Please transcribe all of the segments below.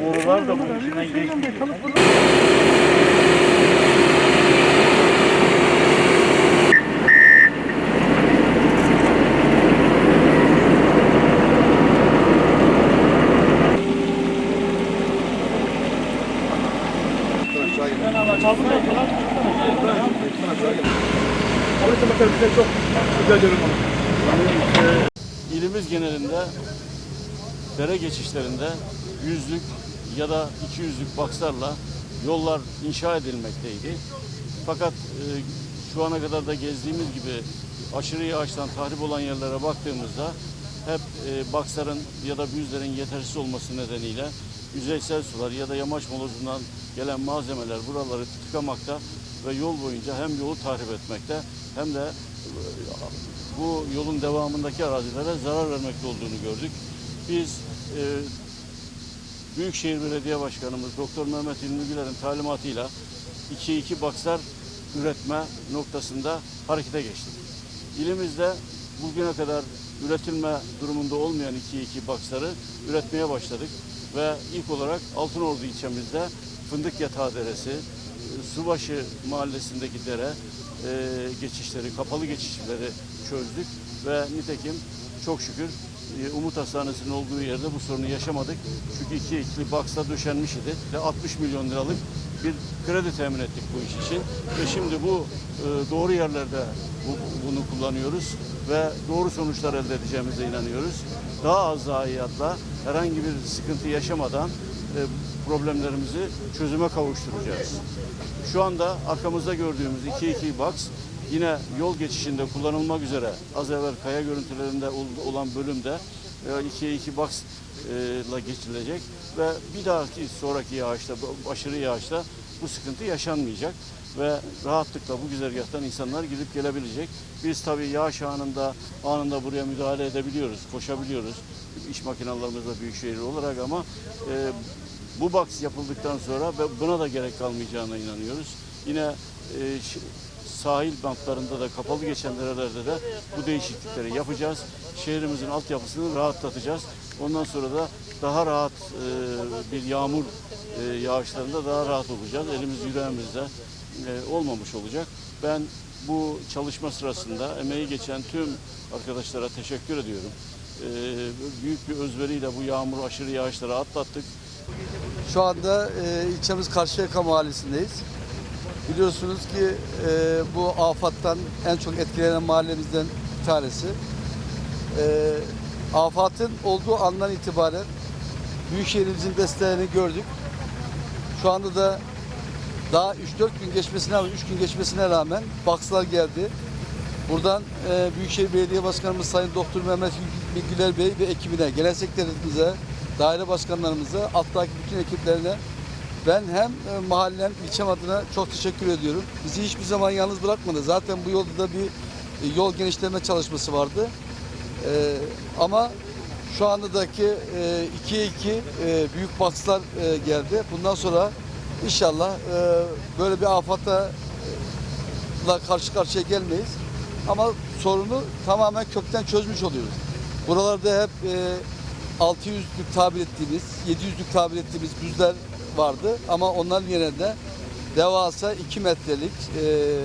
Borular da bunun içinden geçmiyor. İlimiz genelinde dere geçişlerinde yüzlük ya da iki yüzlük bakslarla yollar inşa edilmekteydi. Fakat e, şu ana kadar da gezdiğimiz gibi aşırı yağıştan tahrip olan yerlere baktığımızda hep e, baksların ya da büyüzlerin yetersiz olması nedeniyle yüzeysel sular ya da yamaç molozundan gelen malzemeler buraları tıkamakta ve yol boyunca hem yolu tahrip etmekte hem de e, bu yolun devamındaki arazilere zarar vermekte olduğunu gördük. Biz e, Büyükşehir Belediye Başkanımız Doktor Mehmet İlmi Güler'in talimatıyla 2-2 bakslar üretme noktasında harekete geçtik. İlimizde bugüne kadar üretilme durumunda olmayan 2-2 baksları üretmeye başladık ve ilk olarak Altınordu ilçemizde Fındık Yatağı Deresi, Subaşı mahallesindeki dere e, geçişleri, kapalı geçişleri çözdük ve nitekim çok şükür e, Umut Hastanesi'nin olduğu yerde bu sorunu yaşamadık. Çünkü iki ikili baksa döşenmiş idi ve 60 milyon liralık bir kredi temin ettik bu iş için. Ve şimdi bu e, doğru yerlerde bu- bunu kullanıyoruz ve doğru sonuçlar elde edeceğimize inanıyoruz. Daha az zayiatla herhangi bir sıkıntı yaşamadan e, problemlerimizi çözüme kavuşturacağız. Şu anda arkamızda gördüğümüz 2-2 box yine yol geçişinde kullanılmak üzere az evvel kaya görüntülerinde ol- olan bölümde 2-2 box e, ile geçilecek ve bir dahaki sonraki yağışta, aşırı yağışta bu sıkıntı yaşanmayacak ve rahatlıkla bu güzergahtan insanlar gidip gelebilecek. Biz tabii yağış anında anında buraya müdahale edebiliyoruz, koşabiliyoruz iş makinalarımızla büyükşehir olarak ama e, bu box yapıldıktan sonra buna da gerek kalmayacağına inanıyoruz. Yine e, sahil bantlarında da kapalı geçen derelerde de bu değişiklikleri yapacağız. Şehrimizin altyapısını rahatlatacağız. Ondan sonra da daha rahat e, bir yağmur e, yağışlarında daha rahat olacağız. Elimiz yüreğimizde e, olmamış olacak. Ben bu çalışma sırasında emeği geçen tüm arkadaşlara teşekkür ediyorum. E, büyük bir özveriyle bu yağmur aşırı yağışları atlattık. Şu anda e, ilçemiz Karşıyaka mahallesindeyiz. Biliyorsunuz ki e, bu afattan en çok etkilenen mahallemizden bir tanesi. E, afatın olduğu andan itibaren Büyükşehirimizin desteğini gördük. Şu anda da daha 3-4 gün geçmesine rağmen, 3 gün geçmesine rağmen bakslar geldi. Buradan e, Büyükşehir Belediye Başkanımız Sayın Doktor Mehmet Güler Bey ve ekibine, genel sekreterimize, daire başkanlarımıza, alttaki bütün ekiplerine ben hem e, mahallem, ilçem adına çok teşekkür ediyorum. Bizi hiçbir zaman yalnız bırakmadı. Zaten bu yolda da bir e, yol genişleme çalışması vardı. E, ama şu andaki e, ikiye iki e, büyük bakslar e, geldi. Bundan sonra inşallah e, böyle bir afata la karşı karşıya gelmeyiz. Ama sorunu tamamen kökten çözmüş oluyoruz. Buralarda hep e, 600'lük tabir ettiğimiz, 700'lük tabir ettiğimiz düzler vardı. Ama onların yerine devasa 2 metrelik e,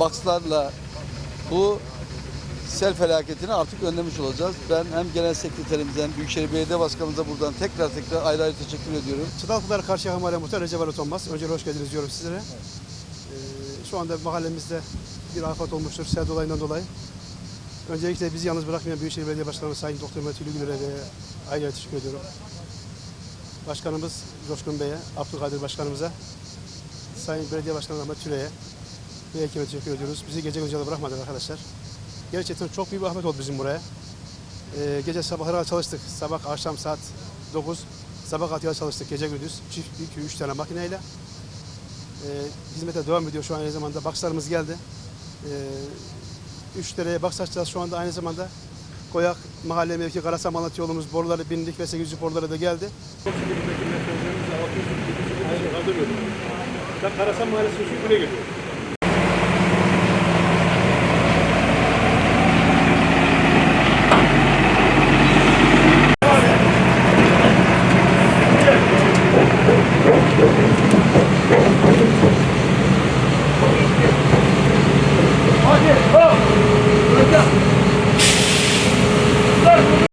bakslarla bu sel felaketini artık önlemiş olacağız. Ben hem genel sekreterimize hem Büyükşehir Belediye Başkanımıza buradan tekrar tekrar ayrı ayrı teşekkür ediyorum. Çıtalpınar Karşıyaka Mahalle Muhtarı Recep Ali Tonmaz. Önce hoş geldiniz diyorum sizlere. Ee, şu anda mahallemizde bir afet olmuştur sel dolayından dolayı. Öncelikle bizi yalnız bırakmayan Büyükşehir Belediye Başkanımız Sayın Doktor Mehmet Ülü Güler'e ayrıca teşekkür ediyorum. Başkanımız Coşkun Bey'e, Abdülkadir Başkanımıza, Sayın Belediye Başkanı Ahmet Türe'ye ve ekime teşekkür ediyoruz. Bizi gece gündüz bırakmadılar arkadaşlar. Gerçekten çok büyük bir afet oldu bizim buraya. Ee, gece sabahlara çalıştık. Sabah akşam saat 9. Sabah altıya çalıştık gece gündüz. Çift 2-3 tane makineyle. Ee, hizmete devam ediyor şu an aynı zamanda. Bakslarımız geldi. Ee, 3 dereye baks açacağız şu anda aynı zamanda. Koyak mahalle mevki Karasam Malatya yolumuz boruları bindik ve 800 boruları da geldi. Ben Karasan Mahallesi'nin buraya geliyorum.